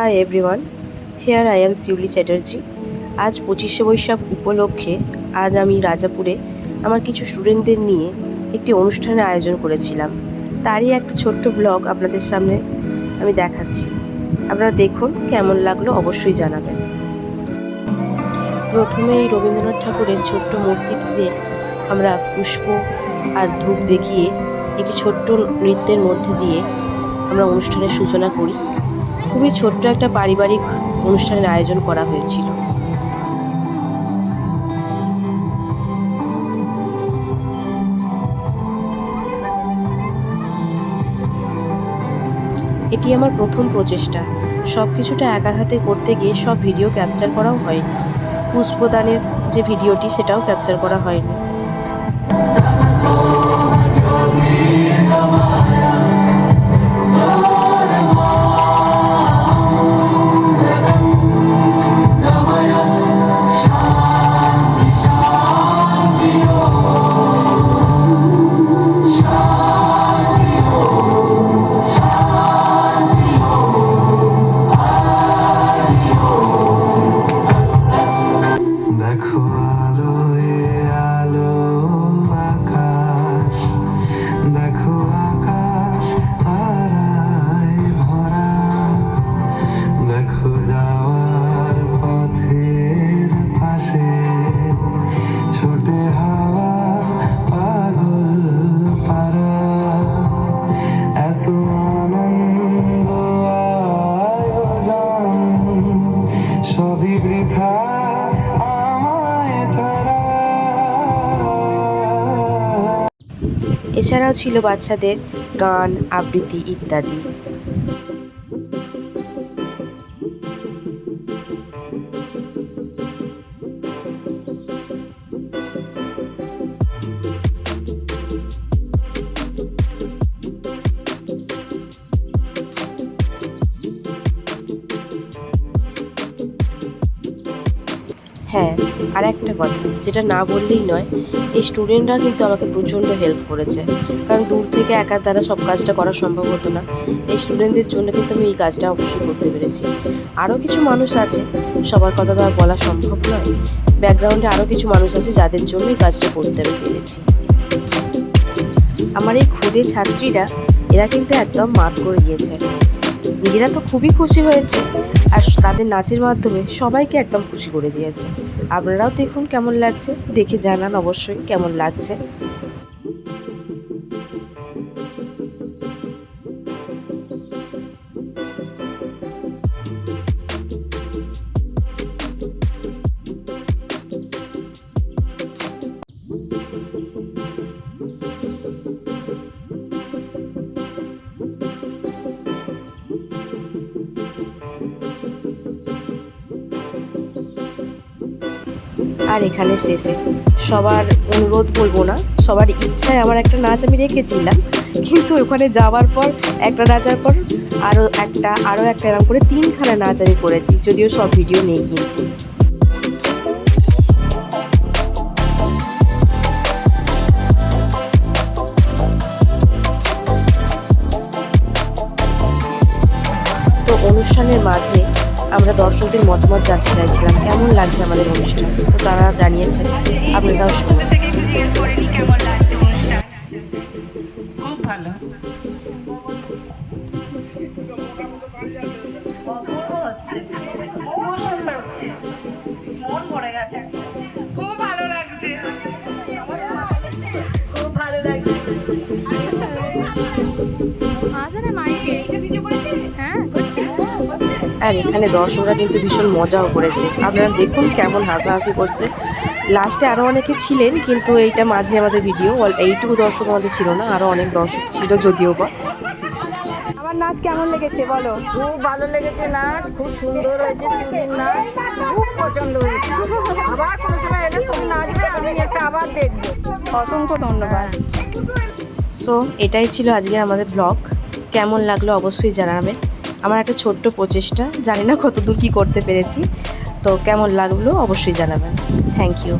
Hi everyone here I am Shiuli Chatterjee আজ পঁচিশে বৈশাখ উপলক্ষে আজ আমি রাজাপুরে আমার কিছু স্টুডেন্টদের নিয়ে একটি অনুষ্ঠানের আয়োজন করেছিলাম। তারই একটা ছোট্ট ব্লগ আপনাদের সামনে আমি দেখাচ্ছি। আপনারা দেখুন কেমন লাগল, অবশ্যই জানাবেন। প্রথমে এই রবীন্দ্রনাথ ঠাকুরের ছোট্ট মূর্তিটিতে আমরা পুষ্প আর ধূপ দেখিয়ে একটি ছোট্ট নৃত্যের মধ্যে দিয়ে আমরা অনুষ্ঠানের সূচনা করি। খুবই ছোট্ট একটা পারিবারিক অনুষ্ঠানের আয়োজন করা হয়েছিল। এটি আমার প্রথম প্রচেষ্টা। সব কিছুটা একার হাতে করতে গিয়ে সব ভিডিও ক্যাপচার করাও হয়নি। পুষ্পদানের যে ভিডিওটি, সেটাও ক্যাপচার করা হয়নি। এছাড়াও ছিল বাচ্চাদের গান আবৃত্তি ইত্যাদি। হ্যাঁ আর একটা কথা, যেটা না বললেই নয়, এই স্টুডেন্টরা কিন্তু আমাকে প্রচণ্ড হেল্প করেছে। কারণ দূর থেকে একার দ্বারা সব কাজটা করা সম্ভব হতো না। এই স্টুডেন্টদের জন্য কিন্তু আমি এই কাজটা অবশ্যই করতে পেরেছি। আরও কিছু মানুষ আছে, সবার কথা তো আর বলা সম্ভব নয়। ব্যাকগ্রাউন্ডে আরও কিছু মানুষ আছে যাদের জন্য এই কাজটা করতে আমি পেরেছি। আমার এই ক্ষুদে ছাত্রীরা, এরা কিন্তু একদম মাত করে গিয়েছে। নিজেরা তো খুবই খুশি হয়েছে। আর তাদের নাচের মাধ্যমে সবাইকে একদম খুশি করে দিয়েছে। আপনারাও দেখুন কেমন লাগছে। দেখে জানান অবশ্যই কেমন লাগছে। আর এখানে শেষে। সবার অনুরোধ বলব না। সবার ইচ্ছায় আমার একটা নাচ আমি রেখেছিলাম, কিন্তু ওখানে যাওয়ার পর, একটা নাচার পর আরও একটা আরও একটা এরকম করে তিনখানা নাচ আমি করেছি, যদিও সব ভিডিও নেই কিন্তু। অনুষ্ঠানের মাঝে আমরা দর্শকদের মতামত জানতে চাইছিলাম, কেমন লাগছে আমাদের অনুষ্ঠান? তো তারা জানিয়েছেন, আপনারাও শুনুন। খুব ভালো। আর এখানে দর্শকরা কিন্তু ভীষণ মজাও করেছে। আপনারা দেখুন কেমন হাসাহাসি করছে। লাস্টে আরও অনেকে ছিলেন কিন্তু এইটা মাঝে আমাদের ভিডিও এইটুকু দর্শক আমাদের ছিল না আরও অনেক দর্শক ছিল যদিও বা। আমার নাচ কেমন লেগেছে বলো? খুব ভালো লেগেছে নাচ খুব সুন্দর হয়েছে চুরির নাচ খুব পছন্দ হয়েছে। আবার কোনো সময় এলে তুমি নাচবে আমি এসে আবার দেখব। অসংখ্য ধন্যবাদ। সো এটাই ছিল আজকে আমাদের ব্লগ কেমন লাগল অবশ্যই জানাবেন। আমার একটা ছোট্ট প্রচেষ্টা। জানি না কতদূর কী করতে পেরেছি। তো কেমন লাগল অবশ্যই জানাবেন। Thank you